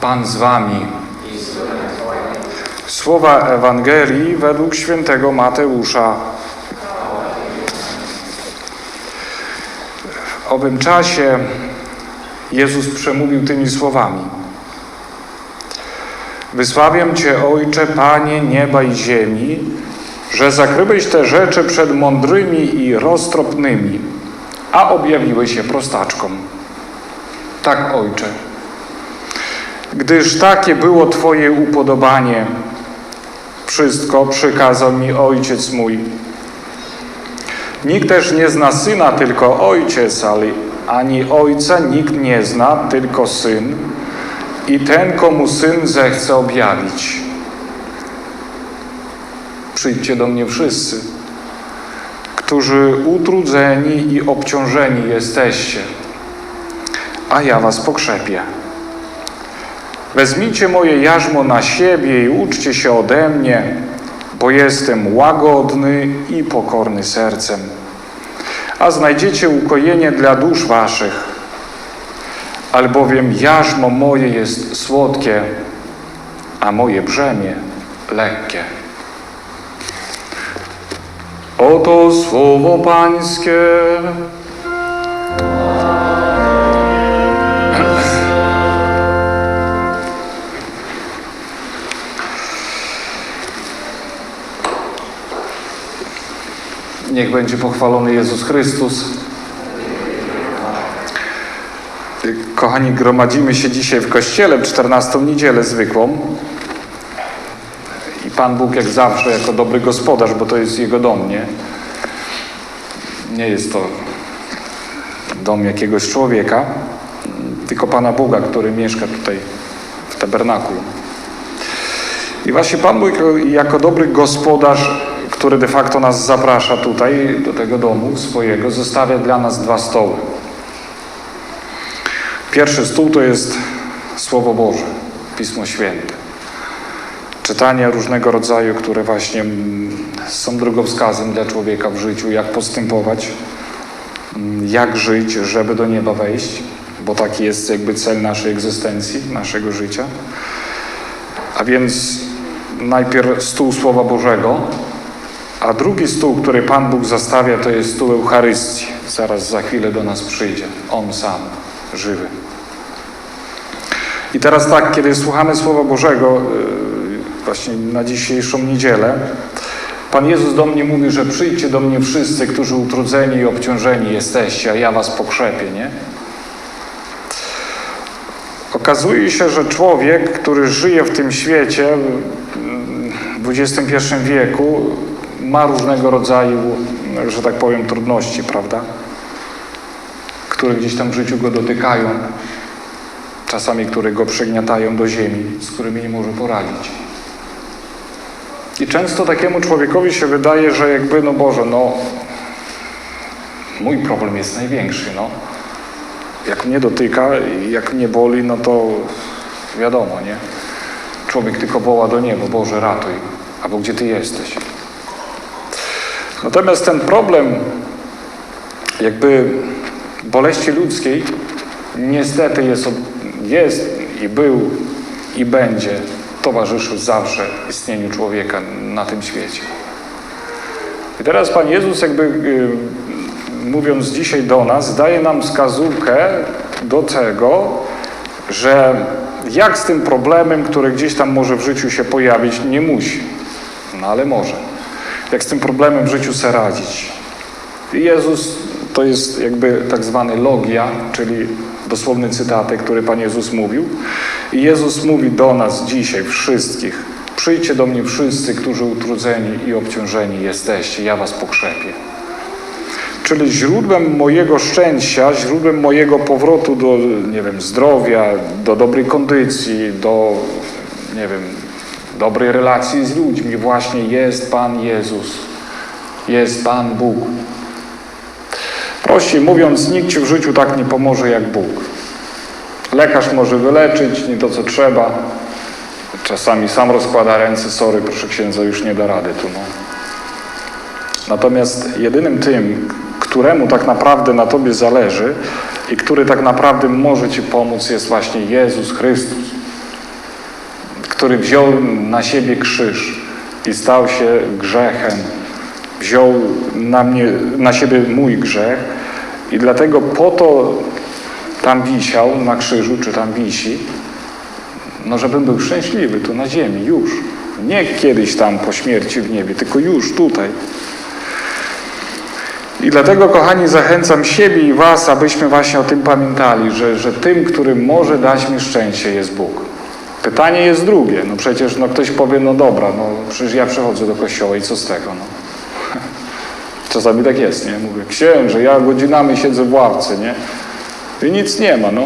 Pan z wami. Słowa Ewangelii według świętego Mateusza. W owym czasie Jezus przemówił tymi słowami. Wysławiam Cię, Ojcze, Panie nieba i ziemi, że zakryłeś te rzeczy przed mądrymi i roztropnymi, a objawiłeś je prostaczkom. Tak, Ojcze. Gdyż takie było Twoje upodobanie, wszystko przykazał mi Ojciec mój. Nikt też nie zna Syna, tylko Ojciec, ale ani Ojca nikt nie zna, tylko Syn i ten, komu Syn zechce objawić. Przyjdźcie do mnie wszyscy, którzy utrudzeni i obciążeni jesteście, a ja was pokrzepię. Wezmijcie moje jarzmo na siebie i uczcie się ode mnie, bo jestem łagodny i pokorny sercem, a znajdziecie ukojenie dla dusz waszych, albowiem jarzmo moje jest słodkie, a moje brzemię lekkie. Oto słowo Pańskie. Niech będzie pochwalony Jezus Chrystus. Kochani, gromadzimy się dzisiaj w kościele w 14 niedzielę zwykłą. I Pan Bóg, jak zawsze, jako dobry gospodarz, bo to jest Jego dom, nie? Nie jest to dom jakiegoś człowieka, tylko Pana Boga, który mieszka tutaj w tabernakulum. I właśnie Pan Bóg, jako, jako dobry gospodarz, który de facto nas zaprasza tutaj, do tego domu swojego, zostawia dla nas dwa stoły. Pierwszy stół to jest Słowo Boże, Pismo Święte. Czytania różnego rodzaju, które właśnie są drogowskazem dla człowieka w życiu, jak postępować, jak żyć, żeby do nieba wejść, bo taki jest jakby cel naszej egzystencji, naszego życia. A więc najpierw stół Słowa Bożego, a drugi stół, który Pan Bóg zastawia, to jest stół Eucharystii. Zaraz za chwilę do nas przyjdzie. On sam, żywy. I teraz tak, kiedy słuchamy Słowa Bożego, yy, właśnie na dzisiejszą niedzielę, Pan Jezus do mnie mówi, że przyjdźcie do mnie wszyscy, którzy utrudzeni i obciążeni jesteście, a ja was pokrzepię, nie? Okazuje się, że człowiek, który żyje w tym świecie w XXI wieku, ma różnego rodzaju, że tak powiem, trudności, prawda? Które gdzieś tam w życiu go dotykają, czasami które go przygniatają do ziemi, z którymi nie może poradzić. I często takiemu człowiekowi się wydaje, że jakby, no Boże, no mój problem jest największy, no. Jak mnie dotyka jak mnie boli, no to wiadomo, nie? Człowiek tylko woła do nieba, Boże, ratuj, albo gdzie Ty jesteś. Natomiast ten problem jakby boleści ludzkiej niestety jest, jest i był i będzie towarzyszył zawsze istnieniu człowieka na tym świecie. I teraz Pan Jezus jakby y, mówiąc dzisiaj do nas daje nam wskazówkę do tego, że jak z tym problemem, który gdzieś tam może w życiu się pojawić, nie musi, no ale może jak z tym problemem w życiu sobie radzić. Jezus to jest jakby tak zwany logia, czyli dosłowny cytatek, który Pan Jezus mówił. I Jezus mówi do nas dzisiaj, wszystkich, przyjdźcie do mnie wszyscy, którzy utrudzeni i obciążeni jesteście, ja was pokrzepię. Czyli źródłem mojego szczęścia, źródłem mojego powrotu do, nie wiem, zdrowia, do dobrej kondycji, do, nie wiem, dobrej relacji z ludźmi właśnie jest Pan Jezus, jest Pan Bóg. Prościej mówiąc, nikt Ci w życiu tak nie pomoże jak Bóg. Lekarz może wyleczyć, nie to co trzeba. Czasami sam rozkłada ręce, sorry, proszę księdza, już nie da rady tu. No. Natomiast jedynym tym, któremu tak naprawdę na Tobie zależy i który tak naprawdę może Ci pomóc, jest właśnie Jezus Chrystus. Który wziął na siebie krzyż i stał się grzechem. Wziął na, mnie, na siebie mój grzech i dlatego po to tam wisiał na krzyżu, czy tam wisi, no żebym był szczęśliwy tu na ziemi, już. Nie kiedyś tam po śmierci w niebie, tylko już tutaj. I dlatego, kochani, zachęcam siebie i Was, abyśmy właśnie o tym pamiętali, że, że tym, który może dać mi szczęście, jest Bóg. Pytanie jest drugie. No przecież no, ktoś powie, no dobra, no przecież ja przychodzę do kościoła i co z tego? No. Czasami tak jest, nie? Mówię, księże, ja godzinami siedzę w ławce, nie? I nic nie ma, no.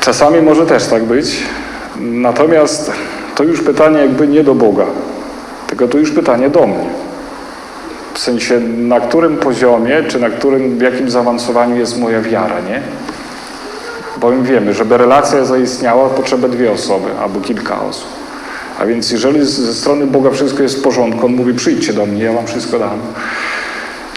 Czasami może też tak być. Natomiast to już pytanie jakby nie do Boga, tylko to już pytanie do mnie. W sensie, na którym poziomie, czy na którym, w jakim zaawansowaniu jest moja wiara, nie? Bowiem wiemy, żeby relacja zaistniała, potrzeba dwie osoby albo kilka osób. A więc jeżeli ze strony Boga wszystko jest w porządku, On mówi przyjdźcie do mnie, ja wam wszystko dam.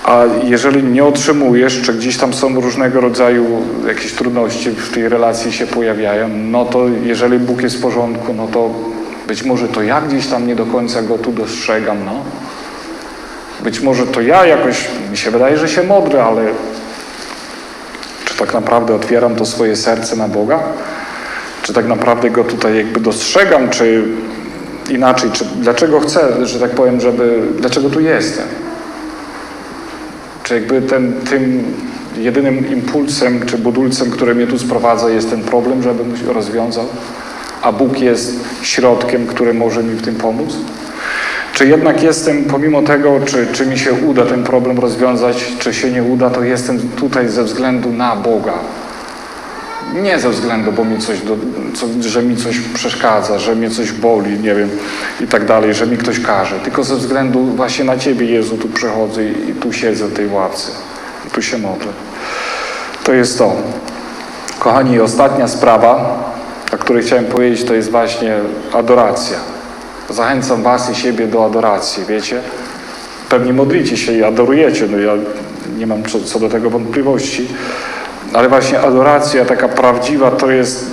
A jeżeli nie otrzymujesz, czy gdzieś tam są różnego rodzaju jakieś trudności w tej relacji się pojawiają, no to jeżeli Bóg jest w porządku, no to być może to ja gdzieś tam nie do końca Go tu dostrzegam, no. Być może to ja jakoś, mi się wydaje, że się modlę, ale tak naprawdę otwieram to swoje serce na Boga? Czy tak naprawdę Go tutaj jakby dostrzegam, czy inaczej, czy dlaczego chcę, że tak powiem, żeby, dlaczego tu jestem? Czy jakby ten, tym jedynym impulsem czy budulcem, który mnie tu sprowadza, jest ten problem, żebym rozwiązał? A Bóg jest środkiem, który może mi w tym pomóc? Czy jednak jestem, pomimo tego, czy, czy mi się uda ten problem rozwiązać, czy się nie uda, to jestem tutaj ze względu na Boga. Nie ze względu, bo mi coś, do, co, że mi coś przeszkadza, że mnie coś boli, nie wiem, i tak dalej, że mi ktoś każe. Tylko ze względu właśnie na Ciebie, Jezu, tu przychodzę i, i tu siedzę w tej ławce. Tu się modlę. To jest to. Kochani, ostatnia sprawa, o której chciałem powiedzieć, to jest właśnie adoracja. Zachęcam Was i siebie do adoracji, wiecie? Pewnie modlicie się i adorujecie, no ja nie mam co, co do tego wątpliwości, ale właśnie adoracja taka prawdziwa to jest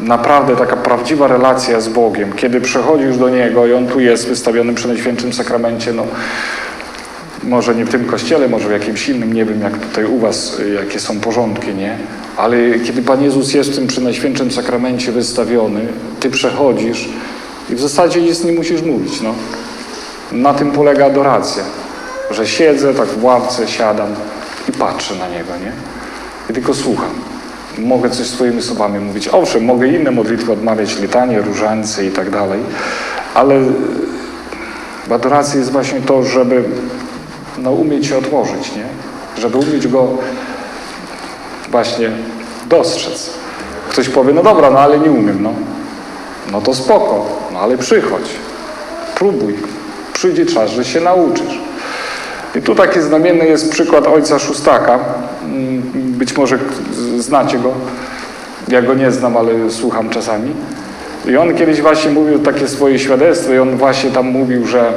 naprawdę taka prawdziwa relacja z Bogiem. Kiedy przychodzisz do Niego i On tu jest wystawiony przy Najświętszym Sakramencie, no może nie w tym kościele, może w jakimś innym, nie wiem jak tutaj u Was, jakie są porządki, nie? Ale kiedy Pan Jezus jest w tym przy Najświętszym Sakramencie wystawiony, Ty przechodzisz i w zasadzie nic nie musisz mówić, no. Na tym polega adoracja, że siedzę tak w ławce, siadam i patrzę na Niego, nie? I tylko słucham. Mogę coś swoimi słowami mówić. Owszem, mogę inne modlitwy odmawiać, litanie, różańce i tak dalej, ale w adoracji jest właśnie to, żeby no, umieć się otworzyć, nie? Żeby umieć Go właśnie dostrzec. Ktoś powie, no dobra, no ale nie umiem, no. No to spoko, ale przychodź, próbuj. Przyjdzie czas, że się nauczysz. I tu taki znamienny jest przykład ojca Szóstaka. Mm, Być może znacie go. Ja go nie znam, ale słucham czasami. I on kiedyś właśnie mówił takie swoje świadectwo i on właśnie tam mówił, że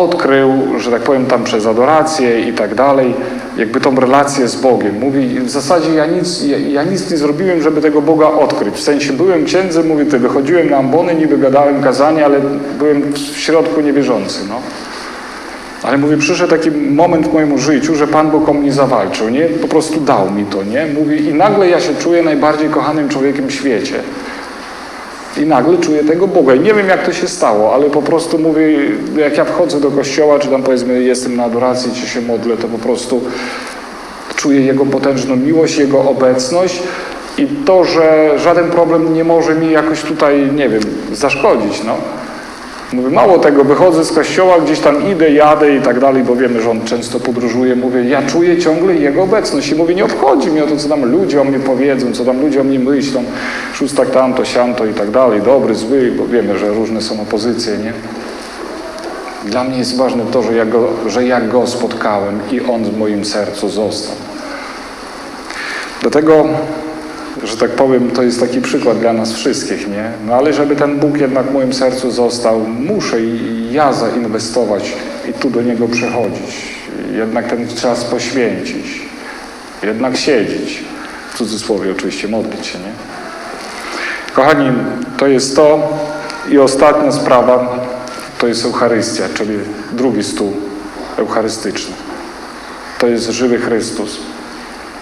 odkrył, że tak powiem, tam przez adorację i tak dalej, jakby tą relację z Bogiem. Mówi, w zasadzie ja nic, ja, ja nic nie zrobiłem, żeby tego Boga odkryć. W sensie byłem księdzem, mówi, ty wychodziłem na ambony, niby gadałem kazanie, ale byłem w środku niewierzący, no. Ale mówię, przyszedł taki moment w moim życiu, że Pan Bóg o mnie zawalczył, nie? Po prostu dał mi to, nie? Mówi, i nagle ja się czuję najbardziej kochanym człowiekiem w świecie. I nagle czuję tego Boga. I nie wiem, jak to się stało, ale po prostu mówię, jak ja wchodzę do kościoła, czy tam powiedzmy jestem na adoracji, czy się modlę, to po prostu czuję Jego potężną miłość, Jego obecność i to, że żaden problem nie może mi jakoś tutaj, nie wiem, zaszkodzić, no. Mówię, mało tego, wychodzę z kościoła, gdzieś tam idę, jadę i tak dalej, bo wiemy, że on często podróżuje. Mówię, ja czuję ciągle jego obecność i mówię, nie obchodzi mnie o to, co tam ludzie o mnie powiedzą, co tam ludzie o mnie myślą, szóstak tamto, siamto i tak dalej, dobry, zły, bo wiemy, że różne są opozycje, nie? Dla mnie jest ważne to, że ja go, że ja go spotkałem i on w moim sercu został. Dlatego że tak powiem, to jest taki przykład dla nas wszystkich, nie? No ale żeby ten Bóg jednak w moim sercu został, muszę i ja zainwestować i tu do Niego przychodzić. Jednak ten czas poświęcić. Jednak siedzieć. W cudzysłowie oczywiście, modlić się, nie? Kochani, to jest to i ostatnia sprawa to jest Eucharystia, czyli drugi stół eucharystyczny. To jest żywy Chrystus.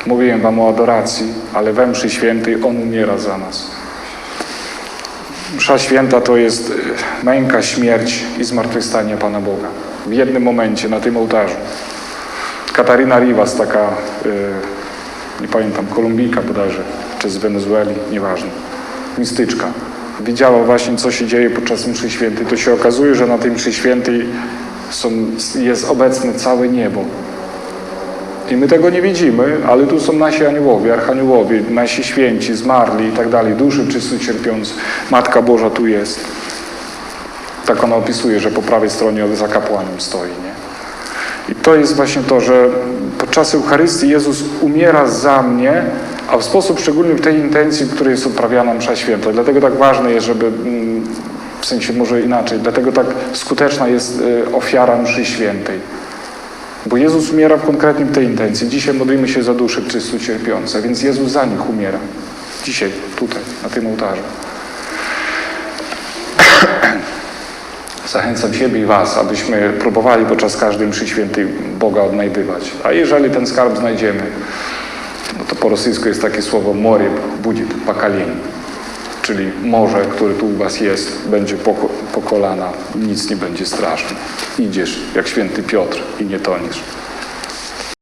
Mówiłem wam o adoracji, ale we mszy świętej On umiera za nas. Msza święta to jest y, męka, śmierć i zmartwychwstanie Pana Boga. W jednym momencie na tym ołtarzu. Katarina Rivas, taka, y, nie pamiętam, Kolumbijka bodajże, czy z Wenezueli, nieważne, mistyczka, widziała właśnie, co się dzieje podczas mszy świętej. To się okazuje, że na tej mszy świętej są, jest obecne całe niebo. I my tego nie widzimy, ale tu są nasi aniołowie, archaniołowie, nasi święci, zmarli i tak dalej, duszy czysto cierpiące. Matka Boża tu jest. Tak ona opisuje, że po prawej stronie za kapłanem stoi. Nie? I to jest właśnie to, że podczas Eucharystii Jezus umiera za mnie, a w sposób szczególny w tej intencji, w której jest uprawiana msza święta. Dlatego tak ważne jest, żeby, mm, w sensie może inaczej, dlatego tak skuteczna jest y, ofiara mszy świętej. Bo Jezus umiera w konkretnym tej intencji. Dzisiaj modlimy się za duszę czystu cierpiące, więc Jezus za nich umiera. Dzisiaj, tutaj, na tym ołtarzu. Zachęcam siebie i Was, abyśmy próbowali podczas każdej mszy świętej Boga odnajdywać. A jeżeli ten skarb znajdziemy, no to po rosyjsku jest takie słowo morie, budzi, pakalin. Czyli morze, które tu u Was jest, będzie po, po kolana, nic nie będzie straszne. Idziesz jak święty Piotr i nie toniesz.